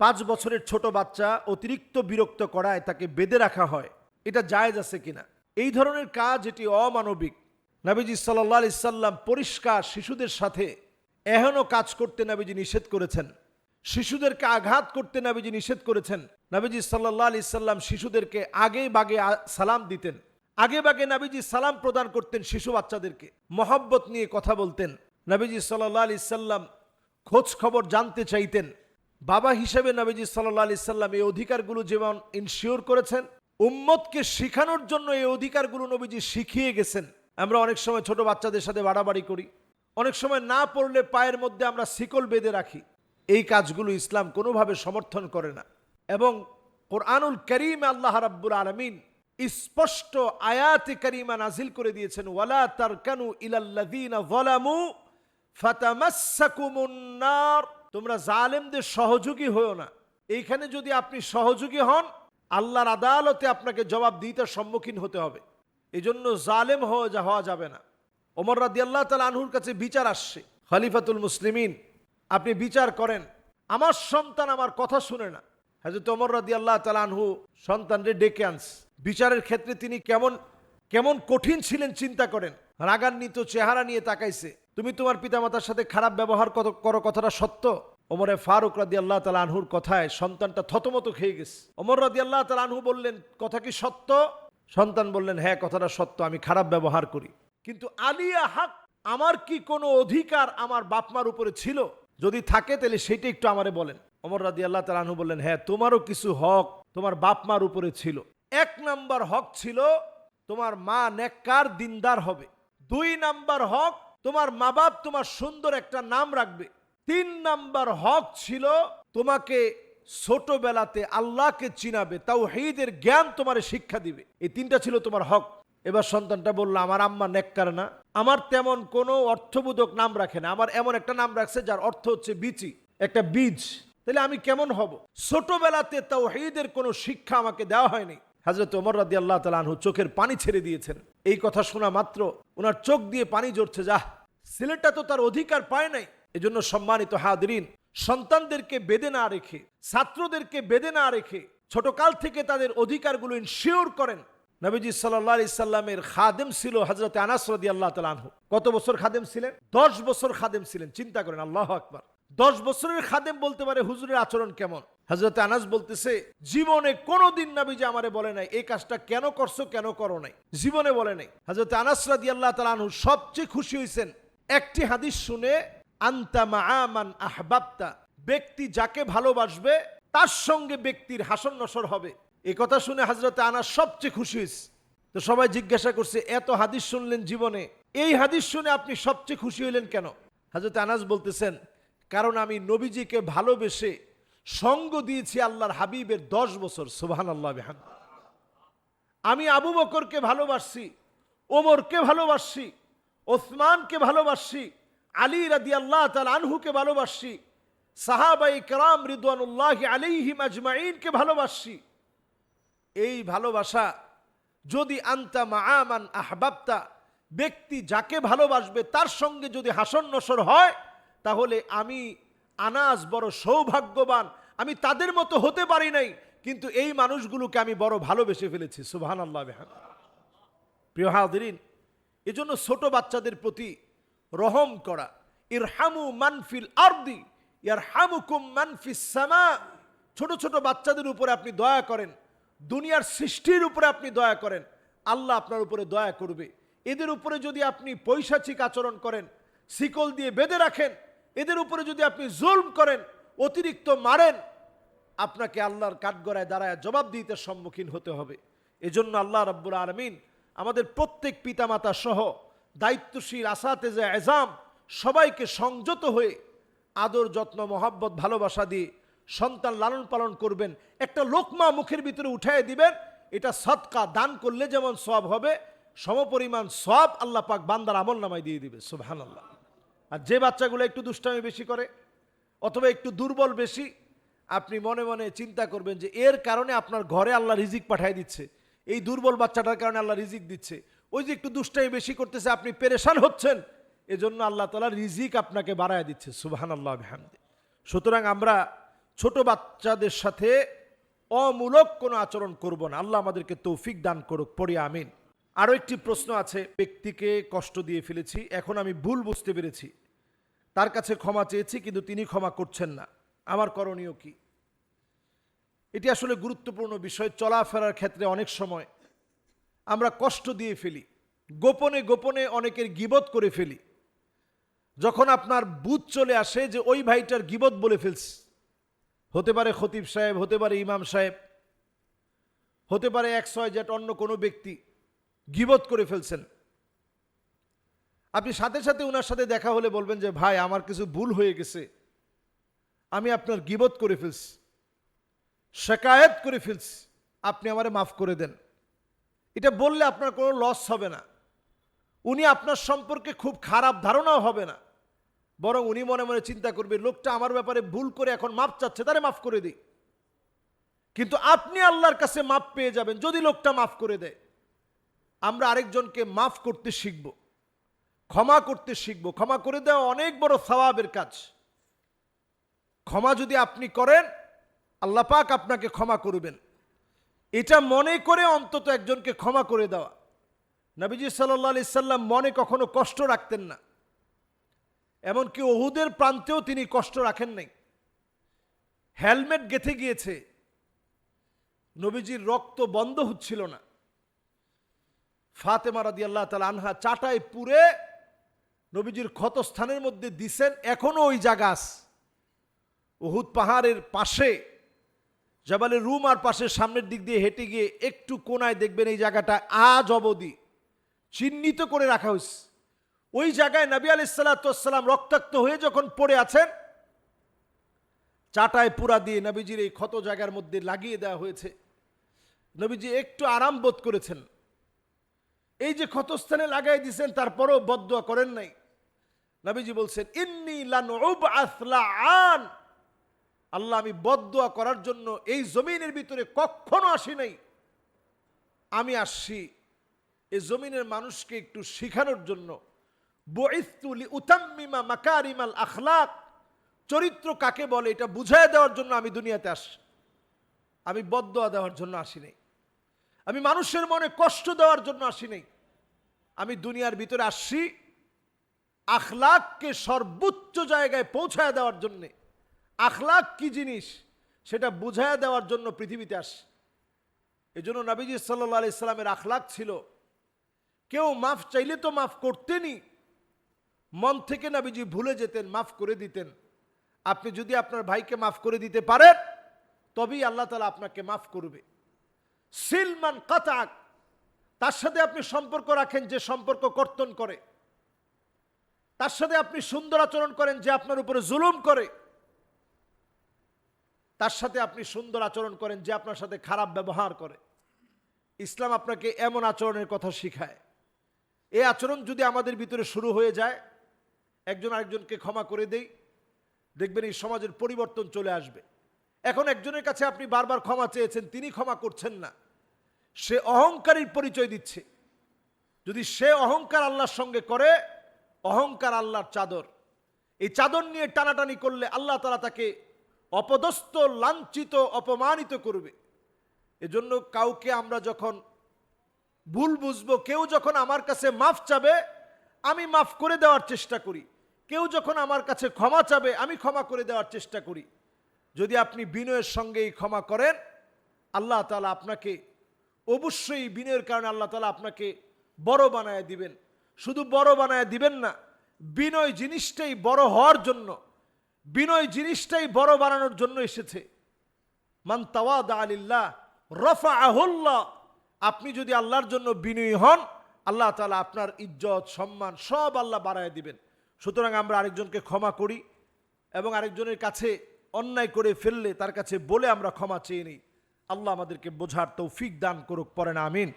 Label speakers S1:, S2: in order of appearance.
S1: পাঁচ বছরের ছোট বাচ্চা অতিরিক্ত বিরক্ত করায় তাকে বেঁধে রাখা হয়। এটা জায়েজ আছে কিনা? এই ধরনের কাজ এটি অমানবিক। নাবিজি সাল্লাহ সাল্লাম পরিষ্কার শিশুদের সাথে এহেনও কাজ করতে নাবিজি নিষেধ করেছেন। শিশুদেরকে আঘাত করতে নাবিজি নিষেধ করেছেন। নাবিজি সাল্লাহ আলি সাল্লাম শিশুদেরকে আগে বাগে সালাম দিতেন। আগে বাগে নাবিজি সালাম প্রদান করতেন শিশু বাচ্চাদেরকে। মহব্বত নিয়ে কথা বলতেন। নাবিজি সাল্লাহ আলি সাল্লাম খোঁজ খবর জানতে চাইতেন। বাবা হিসেবে নবীজি সাল্লাহ আলি সাল্লাম এই অধিকারগুলো যেমন ইনশিওর করেছেন, উম্মতকে শিখানোর জন্য এই অধিকারগুলো নবীজি শিখিয়ে গেছেন। আমরা অনেক সময় ছোট বাচ্চাদের সাথে বাড়াবাড়ি করি। অনেক সময় না পড়লে পায়ের মধ্যে আমরা শিকল বেঁধে রাখি। এই কাজগুলো ইসলাম কোনোভাবে সমর্থন করে না। এবং কোরআনুল করিম আল্লাহ রাব্বুল আলমিন স্পষ্ট আয়াতে করিমা নাজিল করে দিয়েছেন, ওয়ালা তারকানু ইলাল্লাযীনা যালামু ফাতামাসসাকুমুন্নার তোমরা জালেমদের সহযোগী হও না। এইখানে যদি আপনি সহযোগী হন, আল্লাহর আদালতে আপনাকে জবাব দিতে সম্মুখীন হতে হবে। এই জন্য জালেম হওয়া হওয়া যাবে না। ওমর রাদি আল্লাহ তালা আনহুর কাছে বিচার আসছে। খলিফাতুল মুসলিমিন, আপনি বিচার করেন। আমার সন্তান আমার কথা শুনে না। হাজরত ওমর রাদি আল্লাহ তালা আনহু সন্তানরে ডেকে আনস বিচারের ক্ষেত্রে তিনি কেমন কেমন কঠিন ছিলেন চিন্তা করেন। রাগান্বিত চেহারা নিয়ে তাকাইছে। তুমি তোমার পিতামাতার সাথে খারাপ ব্যবহার কত- করো কথাটা সত্য? ওমরে ফারুক রাদি আল্লাহ তালা আনহুর কথায় সন্তানটা থতমত খেয়ে গেছে। ওমর রাদি আল্লাহ তালা আনহু বললেন, কথা কি সত্য? সন্তান বললেন হ্যাঁ কথাটা সত্য, আমি খারাপ ব্যবহার করি। কিন্তু আলিয়া হাক, আমার কি কোনো অধিকার আমার বাপমার উপরে ছিল? যদি থাকে, তাহলে সেটা একটু আমারে বলেন। ওমর রাদি আল্লাহ তালা আনহু বললেন হ্যাঁ তোমারও কিছু হক তোমার বাপমার উপরে ছিল। এক নাম্বার হক ছিল, তোমার মা নেককার দিনদার হবে। দুই নাম্বার হক, তোমার মা বাপ তোমার সুন্দর একটা নাম রাখবে। তিন নাম্বার হক ছিল তোমাকে ছোটবেলাতে আল্লাহকে চিনাবে তাও হেইদের জ্ঞান তোমার শিক্ষা দিবে। এই তিনটা ছিল তোমার হক। এবার সন্তানটা বলল, আমার আম্মা নেককার না। আমার তেমন কোনো অর্থবোধক নাম রাখে না। আমার এমন একটা নাম রাখছে যার অর্থ হচ্ছে বিচি, একটা বীজ। তাহলে আমি কেমন হব? ছোটবেলাতে তাও হেইদের কোনো শিক্ষা আমাকে দেওয়া হয়নি। হাজরত ওমর রাদি আল্লাহ তালাহু চোখের পানি ছেড়ে দিয়েছেন। এই কথা শোনা মাত্র ওনার চোখ দিয়ে পানি জড়ছে যাহ ছেলেটা তো তার অধিকার পায় নাই। এজন্য সম্মানিত হাদরিন সন্তানদেরকে বেঁধে না রেখে, ছাত্রদেরকে বেঁধে না রেখে, ছোটকাল থেকে তাদের অধিকারগুলো ইনশিওর করেন। নবীজি সাল্লাহ আলি সাল্লামের খাদেম ছিল হজরত আনাস রদি আল্লাহ তালাহু কত বছর খাদেম ছিলেন? দশ বছর খাদেম ছিলেন। চিন্তা করেন, আল্লাহ আকবার। দশ বছরের খাদেম বলতে পারে হুজুরের আচরণ কেমন? হজরত আনাস বলতেছে, জীবনে কোনোদিন নাবিজি আমারে বলে নাই, এই কাজটা কেন করছ, কেন করো নাই? জীবনে বলে নাই। হজরত আনাস রাদি আল্লাহ তালাহু সবচেয়ে খুশি হয়েছেন একটি হাদিস শুনে, আন্তা মাআমান আহবাবতা, ব্যক্তি যাকে ভালোবাসবে, তার সঙ্গে ব্যক্তির হাসন নসর হবে। এই কথা শুনে হজরত আনাস সবচেয়ে খুশি হয়েছে তো সবাই জিজ্ঞাসা করছে, এত হাদিস শুনলেন জীবনে, এই হাদিস শুনে আপনি সবচেয়ে খুশি হইলেন কেন? হজরত আনাস বলতেছেন কারণ আমি নবীজিকে ভালোবেসে সঙ্গ দিয়েছি আল্লাহর হাবিবের দশ বছর সুবাহান আল্লাহ বেহান আমি আবু বকরকে ভালোবাসছি, ওমরকে ভালোবাসছি, ওসমানকে ভালোবাসছি, আলী রাদি আল্লাহ তাল আনহুকে ভালোবাসছি সাহাবাই কারাম রিদওয়ানুল্লাহ আলিহিম আজমাইনকে ভালোবাসছি। এই ভালোবাসা যদি আন্তা মাআমান আহবাবতা, ব্যক্তি যাকে ভালোবাসবে তার সঙ্গে যদি হাসন নসর হয় তাহলে আমি আনাস বড় সৌভাগ্যবান। আমি তাদের মতো হতে পারি নাই, কিন্তু এই মানুষগুলোকে আমি বড় ভালোবেসে ফেলেছি। সুবহান আল্লাহ প্রিয় হাদিন এজন্য ছোট বাচ্চাদের প্রতি রহম করা। ইরহামু মানফিল আরদি, ইয়ারহামুকুম মানফিস সামা। ছোট ছোট বাচ্চাদের উপরে আপনি দয়া করেন, দুনিয়ার সৃষ্টির উপরে আপনি দয়া করেন, আল্লাহ আপনার উপরে দয়া করবে। এদের উপরে যদি আপনি পৈশাচিক আচরণ করেন, শিকল দিয়ে বেঁধে রাখেন এদের উপরে যদি আপনি জুলম করেন, অতিরিক্ত মারেন, আপনাকে আল্লাহর কাঠগড়ায় দাঁড়ায় জবাব দিতে সম্মুখীন হতে হবে। এজন্য আল্লাহ রব্বুল আলমিন আমাদের প্রত্যেক পিতামাতা সহ দায়িত্বশীল আসাতেজা এজাম, সবাইকে সংযত হয়ে আদর, যত্ন, মহাব্বত, ভালোবাসা দিয়ে সন্তান লালন পালন করবেন। একটা লোকমা মুখের ভিতরে উঠায় দিবেন, এটা সৎকা, দান করলে যেমন সব হবে, সমপরিমাণ সব আল্লাহ পাক বান্দার আমল নামায় দিয়ে দিবে। সুবহান আল্লাহ আর যে বাচ্চাগুলো একটু দুষ্টামি বেশি করে অথবা একটু দুর্বল বেশি, আপনি মনে মনে চিন্তা করবেন যে এর কারণে আপনার ঘরে আল্লাহ রিজিক পাঠিয়ে দিচ্ছে। এই দুর্বল বাচ্চাটার কারণে আল্লাহ রিজিক দিচ্ছে। ওই যে একটু দুষ্টামি বেশি করতেছে, আপনি পেরেশান হচ্ছেন, এজন্য আল্লাহ তালা রিজিক আপনাকে বাড়ায় দিচ্ছে সুবহান আল্লাহ হামদে সুতরাং আমরা ছোট বাচ্চাদের সাথে অমূলক কোনো আচরণ করব না। আল্লাহ আমাদেরকে তৌফিক দান করুক, পড়ি আমিন। আরও একটি প্রশ্ন আছে। ব্যক্তিকে কষ্ট দিয়ে ফেলেছি, এখন আমি ভুল বুঝতে পেরেছি। তার কাছে ক্ষমা চেয়েছি, কিন্তু তিনি ক্ষমা করছেন না। আমার করণীয় কি? এটি আসলে গুরুত্বপূর্ণ বিষয়। চলাফেরার ক্ষেত্রে অনেক সময় আমরা কষ্ট দিয়ে ফেলি। গোপনে গোপনে অনেকের গিবত করে ফেলি। যখন আপনার বুধ চলে আসে যে, ওই ভাইটার গিবত বলে ফেলছি। হতে পারে খতিব সাহেব, হতে পারে ইমাম সাহেব, হতে পারে এক ছয় জেট অন্য কোনো ব্যক্তি। গিবত করে ফেলছেন। আপনি সাথে সাথে ওনার সাথে দেখা হলে বলবেন যে, ভাই, আমার কিছু ভুল হয়ে গেছে। আমি আপনার গিবত করে ফেলছি। শেকায়েত করে ফেলছি। আপনি আমারে মাফ করে দেন। এটা বললে আপনার কোনো লস হবে না। উনি আপনার সম্পর্কে খুব খারাপ ধারণাও হবে না। বরং উনি মনে মনে চিন্তা করবে, লোকটা আমার ব্যাপারে ভুল করে এখন মাপ চাচ্ছে, তারে মাফ করে দিই। কিন্তু আপনি আল্লাহর কাছে মাপ পেয়ে যাবেন, যদি লোকটা মাফ করে দেয়। আমরা আরেকজনকে মাফ করতে শিখব, ক্ষমা করতে শিখব। ক্ষমা করে দেওয়া অনেক বড় সওয়াবের কাজ। ক্ষমা যদি আপনি করেন, আল্লাহ পাক আপনাকে ক্ষমা করবেন। এটা মনে করে অন্তত একজনকে ক্ষমা করে দেওয়া। নবীজি সাল্লাহ আলি সাল্লাম মনে কখনো কষ্ট রাখতেন না। এমনকি ওহুদের প্রান্তেও তিনি কষ্ট রাখেন নাই। হেলমেট গেথে গিয়েছে। নবীজির রক্ত বন্ধ হচ্ছিল না। ফাতেমা রাদি আল্লাহ তালা আনহা চাটায় পুরে নবীজির ক্ষতস্থানের মধ্যে দিছেন, এখনও ওই জাগাস। উহুদ পাহাড়ের পাশে, জবালের রুম আর পাশে সামনের দিক দিয়ে হেঁটে গিয়ে একটু কোনায় দেখবেন এই জায়গাটা আজ অবধি চিহ্নিত করে রাখা হয়েছে ওই জায়গায় নবী আলাইসাল্লাম রক্তাক্ত হয়ে যখন পড়ে আছেন চাটায় পুরা দিয়ে নবীজির এই ক্ষত জায়গার মধ্যে লাগিয়ে দেওয়া হয়েছে। নবীজি একটু আরাম বোধ করেছেন। এই যে ক্ষতস্থানে লাগাই দিছেন, তারপরেও বদুয়া করেন নাই। নবীজি বলছেন, ইন্নি আন আল্লাহ, আমি বদুয়া করার জন্য এই জমিনের ভিতরে কখনো আসি নাই। আমি আসছি এই জমিনের মানুষকে একটু শিখানোর জন্য। বইস্তুলি উতাম্মিমা মাকারিমাল আখলাক। চরিত্র কাকে বলে, এটা বুঝাই দেওয়ার জন্য আমি দুনিয়াতে আসি, আমি বদুয়া দেওয়ার জন্য আসি নাই। আমি মানুষের মনে কষ্ট দেওয়ার জন্য আসি নাই। আমি দুনিয়ার ভিতরে আসছি আখলাককে সর্বোচ্চ জায়গায় পৌঁছায় দেওয়ার জন্যে। আখলাক কি জিনিস? সেটা বুঝাইয়া দেওয়ার জন্য পৃথিবীতে আসে। এই জন্য নবীজি সাল্লা আলি সাল্লামের আখলাক ছিল, কেউ মাফ চাইলে তো মাফ করতেনই। মন থেকে নবীজি ভুলে যেতেন, মাফ করে দিতেন। আপনি যদি আপনার ভাইকে মাফ করে দিতে পারেন, তবেই আল্লাহ তালা আপনাকে মাফ করবে। সিলমান কাতাক, তার সাথে আপনি সম্পর্ক রাখেন যে সম্পর্ক কর্তন করে। তার সাথে আপনি সুন্দর আচরণ করেন যে আপনার উপরে জুলুম করে। তার সাথে আপনি সুন্দর আচরণ করেন যে আপনার সাথে খারাপ ব্যবহার করে। ইসলাম আপনাকে এমন আচরণের কথা শিখায়। এই আচরণ যদি আমাদের ভিতরে শুরু হয়ে যায়, একজন আরেকজনকে ক্ষমা করে দেই। দেখবেন এই সমাজের পরিবর্তন চলে আসবে। এখন একজনের কাছে আপনি বারবার ক্ষমা চেয়েছেন, তিনি ক্ষমা করছেন না। সে অহংকারীর পরিচয় দিচ্ছে। যদি সে অহংকার আল্লাহর সঙ্গে করে, অহংকার আল্লাহর চাদর। এই চাদর নিয়ে টানাটানি করলে আল্লাহ তালা তাকে অপদস্থ, লাঞ্ছিত, অপমানিত করবে। এজন্য কাউকে আমরা যখন ভুল বুঝব, কেউ যখন আমার কাছে মাফ চাবে, আমি মাফ করে দেওয়ার চেষ্টা করি। কেউ যখন আমার কাছে ক্ষমা চাবে, আমি ক্ষমা করে দেওয়ার চেষ্টা করি। যদি আপনি বিনয়ের সঙ্গেই ক্ষমা করেন, আল্লাহ তালা আপনাকে অবশ্যই বিনয়ের কারণে আল্লাহ তালা আপনাকে বড় বানায় দিবেন। শুধু বড় বানায় দিবেন না, বিনয় জিনিসটাই বড় হওয়ার জন্য, বিনয় জিনিসটাই বড় বানানোর জন্য এসেছে। মান তাওয়াদ আলিল্লাহ রফা আহুল্লাহ আপনি যদি আল্লাহর জন্য বিনয়ী হন, আল্লাহ তালা আপনার ইজ্জত, সম্মান সব আল্লাহ বাড়ায় দিবেন। সুতরাং আমরা আরেকজনকে ক্ষমা করি এবং আরেকজনের কাছে অন্যায় করে ফেললে তার কাছে বলে আমরা ক্ষমা চেয়ে নিই। আল্লাহ আমাদেরকে বোঝার তৌফিক দান করুক পরে না আমিন।